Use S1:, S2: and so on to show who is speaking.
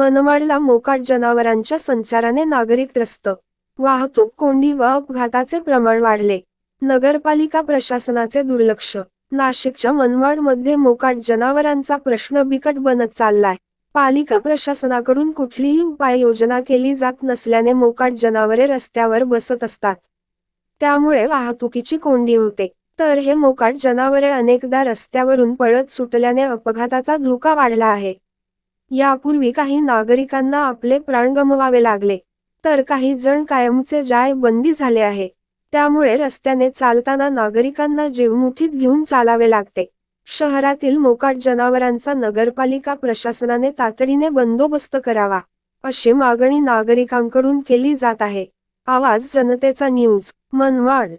S1: मनमाडला मोकाट जनावरांच्या संचाराने नागरिक त्रस्त. वाहतूक कोंडी व अपघाताचे प्रमाण वाढले. नगरपालिका प्रशासनाचे दुर्लक्ष. नाशिकच्या मनमाडमध्ये मोकाट जनावरांचा प्रश्न बिकट बनत चाललाय. पालिका प्रशासनाकडून कुठलीही उपाययोजना केली जात नसल्याने मोकाट जनावरे रस्त्यावर बसत असतात. त्यामुळे वाहतुकीची कोंडी होते. तर हे मोकाट जनावरे अनेकदा रस्त्यावरून पळत सुटल्याने अपघाताचा धोका वाढला आहे. यापूर्वी काही नागरिकांना आपले प्राण गमवावे लागले. तर काही जण कायमचे जाय बंदी झाले आहे. त्यामुळे रस्त्याने चालताना नागरिकांना जीवमुठीत घेऊन चालावे लागते. शहरातील मोकाट जनावरांचा नगरपालिका प्रशासनाने तातडीने बंदोबस्त करावा अशी मागणी नागरिकांकडून केली जात आहे. आवाज जनतेचा न्यूज मनवाड